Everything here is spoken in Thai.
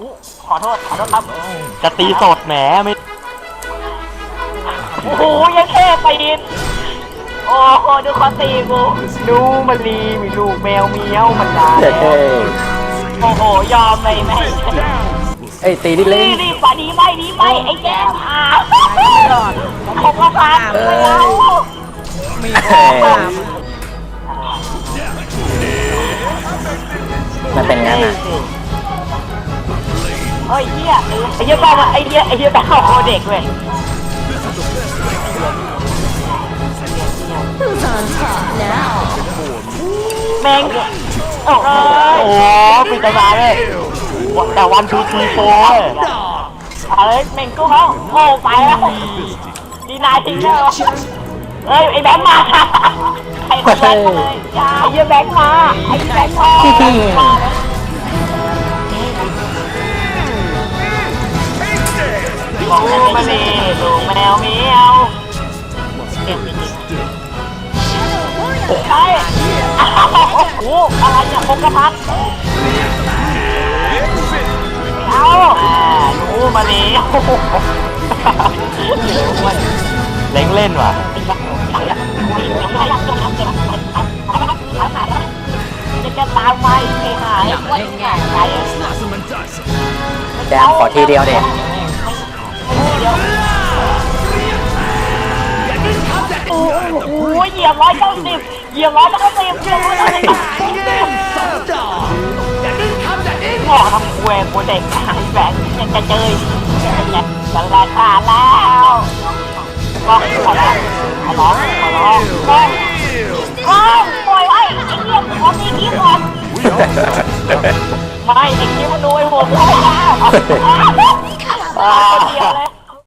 อุ๊ขอโทษขอโทษครับ จะตีสดแหมไม่โอ้โหยังเท่ปีนโอ้โหดูคอตีกูดูมันลีมีลูกแมวเมียวมันดาเฮ้ยโอ้โหยอมเลยแม่เอ้ยตีดิเล่นี่นนี่ปาดีไม่ดีไม่ไอ้แก้มหาผมก็พาไม่เอามีของตามมันเป็นงั้นอะ เฮ้ยเฮียไอ้เฮียแป้งไอ้เฮียไอ้เฮียแป้งเอาโคเด็กเว้ย Who's on top now? แมงโอ้โหโอ้ปิดตาเลยแต่วันทูทีโฟอะไรแมงกู้เขาโอ้ไปแล้วดีนายทิ้งแล้วเฮ้ยไอ้แบงค์มาใครคนแบงค์มาเลยอย่าไอ้เฮียแบงค์มาไอ้แบงค์มา กมาดิลูกแมวเมียวเก็บไปกินใช่โอ้อะไรเนี่ยพกกระพัดเอาโอ้มาเลยโอ้เล้งเล่นว่ะจะตามไปไอ้หายว่าไงไงแจมขอทีเดียวเด็ โอ้โหเหยียบร้อยเก้าสิบเหยียบร้อยเก้าสิบเหยียบร้อยเก้าสิบหมอทำคุยกูเด็กหายแบงยังจะเจอจะราคาแล้วก็ขอร้องขอร้องขอร้องก็ก็ปล่อยไว้ไอ้เหี้ยขอมีคลิปก่อนไม่ไอ้คลิปมันดูไอ้ผมเขาแล้ว